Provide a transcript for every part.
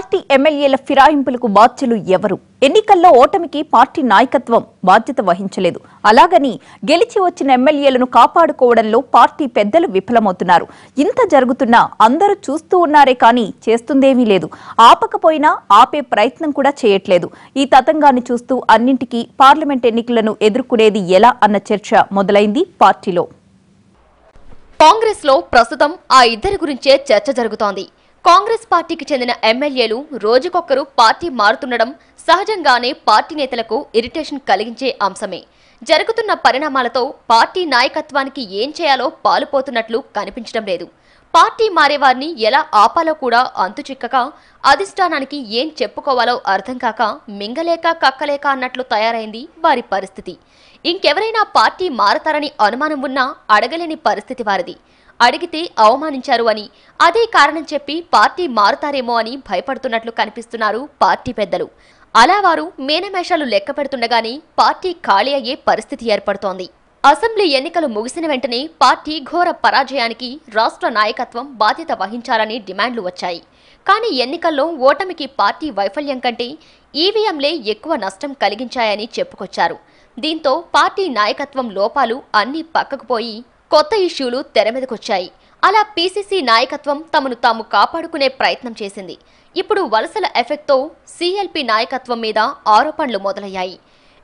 Party ఎమ్మెల్యేల ఫిరాయింపులకు బాధ్యులు ఎవరు? ఎన్నికల్లో ఓటమికి పార్టీ నాయకత్వం బాధ్యత వహించలేదు. అలాగని గెలిచి వచ్చిన ఎమ్మెల్యేలను కాపాడుకోవడంలో పార్టీ పెద్దలు విఫలమవుతున్నారు. ఇంత జరుగుతున్నా అందరూ చూస్తూ ఉన్నారే కానీ చేస్తుందేమీ లేదు. ఆపకపోయినా ఆపే ప్రయత్నం కూడా చేయట్లేదు. ఈ తతంగాన్ని చూస్తూ అన్నింటికీ పార్లమెంట్ ఎన్నికలను ఎదుర్కొనేది ఎలా అన్న చర్చ మొదలైంది పార్టీలో. కాంగ్రెస్లో ప్రస్తుతం ఆ ఇద్దరి గురించే చర్చ జరుగుతోంది. కాంగ్రెస్ పార్టీకి చెందిన ఎమ్మెల్యేలు రోజుకొక్కరు పార్టీ మారుతుండడం సహజంగానే పార్టీ నేతలకు ఇరిటేషన్ కలిగించే అంశమే. జరుగుతున్న పరిణామాలతో పార్టీ నాయకత్వానికి ఏం చేయాలో పాలుపోతున్నట్లు కనిపించడం లేదు. పార్టీ మారేవారిని ఎలా ఆపాలో కూడా అంతుచిక్కక అధిష్టానానికి ఏం చెప్పుకోవాలో అర్థం కాక మింగలేక కక్కలేక అన్నట్లు తయారైంది వారి పరిస్థితి. ఇంకెవరైనా పార్టీ మారతారని అనుమానం ఉన్నా అడగలేని పరిస్థితి వారిది. అడిగితే అవమానించారు అని. అదే కారణం చెప్పి పార్టీ మారుతారేమో అని భయపడుతున్నట్లు కనిపిస్తున్నారు పార్టీ పెద్దలు. అలా వారు మేనమేషాలు లెక్క పెడుతుండగానే పార్టీ ఖాళీ అయ్యే పరిస్థితి ఏర్పడుతోంది. అసెంబ్లీ ఎన్నికలు ముగిసిన వెంటనే పార్టీ ఘోర పరాజయానికి రాష్ట్ర నాయకత్వం బాధ్యత వహించాలని డిమాండ్లు వచ్చాయి. కానీ ఎన్నికల్లో ఓటమికి పార్టీ వైఫల్యం కంటే ఈవీఎంలే ఎక్కువ నష్టం కలిగించాయని చెప్పుకొచ్చారు. దీంతో పార్టీ నాయకత్వం లోపాలు అన్నీ పక్కకు పోయి కొత్త ఇష్యూలు తెరమీదకొచ్చాయి అలా పీసీసీ నాయకత్వం తమను తాము కాపాడుకునే ప్రయత్నం చేసింది. ఇప్పుడు వలసల ఎఫెక్ట్తో సీఎల్పీ నాయకత్వం మీద ఆరోపణలు మొదలయ్యాయి.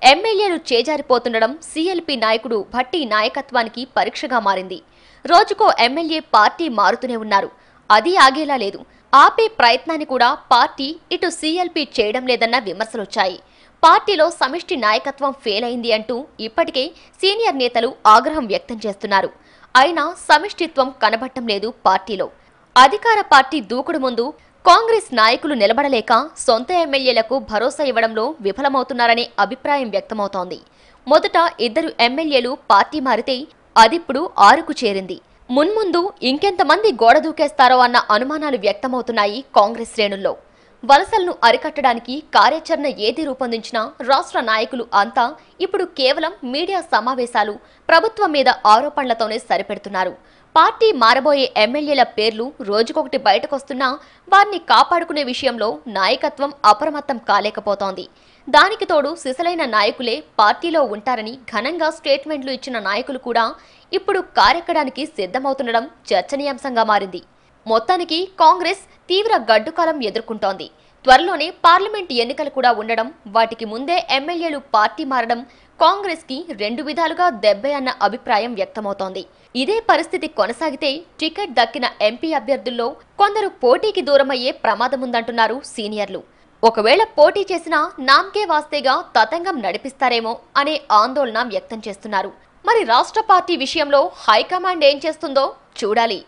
ఎమ్మెల్యేలు చేజారిపోతుండడం సీఎల్పీ నాయకుడు భట్టి నాయకత్వానికి పరీక్షగా మారింది. రోజుకో ఎమ్మెల్యే పార్టీ మారుతూనే ఉన్నారు. అది ఆగేలా లేదు. ఆపే ప్రయత్నాన్ని కూడా పార్టీ ఇటు సీఎల్పీ చేయడం లేదన్న విమర్శలొచ్చాయి. పార్టీలో సమిష్టి నాయకత్వం ఫెయిల్ అయింది అంటూ ఇప్పటికే సీనియర్ నేతలు ఆగ్రహం వ్యక్తం చేస్తున్నారు. అయినా సమిష్టిత్వం కనబట్టం లేదు పార్టీలో. అధికార పార్టీ దూకుడు ముందు కాంగ్రెస్ నాయకులు నిలబడలేక సొంత ఎమ్మెల్యేలకు భరోసా ఇవ్వడంలో విఫలమవుతున్నారనే అభిప్రాయం వ్యక్తమవుతోంది. మొదట ఇద్దరు ఎమ్మెల్యేలు పార్టీ మారితే అదిప్పుడు ఆరుకు చేరింది. మున్ముందు ఇంకెంతమంది గోడ దూకేస్తారో అన్న అనుమానాలు వ్యక్తమవుతున్నాయి కాంగ్రెస్ శ్రేణుల్లో. వలసలను అరికట్టడానికి కార్యాచరణ ఏది రూపొందించినా రాష్ట్ర నాయకులు అంతా ఇప్పుడు కేవలం మీడియా సమావేశాలు ప్రభుత్వం మీద ఆరోపణలతోనే సరిపెడుతున్నారు. పార్టీ మారబోయే ఎమ్మెల్యేల పేర్లు రోజుకొకటి బయటకొస్తున్నా వారిని కాపాడుకునే విషయంలో నాయకత్వం అప్రమత్తం కాలేకపోతోంది. దానికి తోడు సిసలైన నాయకులే పార్టీలో ఉంటారని ఘనంగా స్టేట్మెంట్లు ఇచ్చిన నాయకులు కూడా ఇప్పుడు కారెక్కడానికి సిద్ధమవుతుండడం చర్చనీయాంశంగా మారింది. మొత్తానికి కాంగ్రెస్ తీవ్ర గడ్డుకాలం ఎదుర్కొంటోంది. త్వరలోనే పార్లమెంట్ ఎన్నికలు కూడా ఉండడం వాటికి ముందే ఎమ్మెల్యేలు పార్టీ మారడం కాంగ్రెస్కి రెండు విధాలుగా దెబ్బే అన్న అభిప్రాయం వ్యక్తమవుతోంది. ఇదే పరిస్థితి కొనసాగితే టికెట్ దక్కిన ఎంపీ అభ్యర్థుల్లో కొందరు పోటీకి దూరమయ్యే ప్రమాదముందంటున్నారు సీనియర్లు. ఒకవేళ పోటీ చేసినా నామ్కే వాస్తేగా తతంగం నడిపిస్తారేమో అనే ఆందోళన వ్యక్తం చేస్తున్నారు. మరి రాష్ట్ర పార్టీ విషయంలో హైకమాండ్ ఏం చేస్తుందో చూడాలి.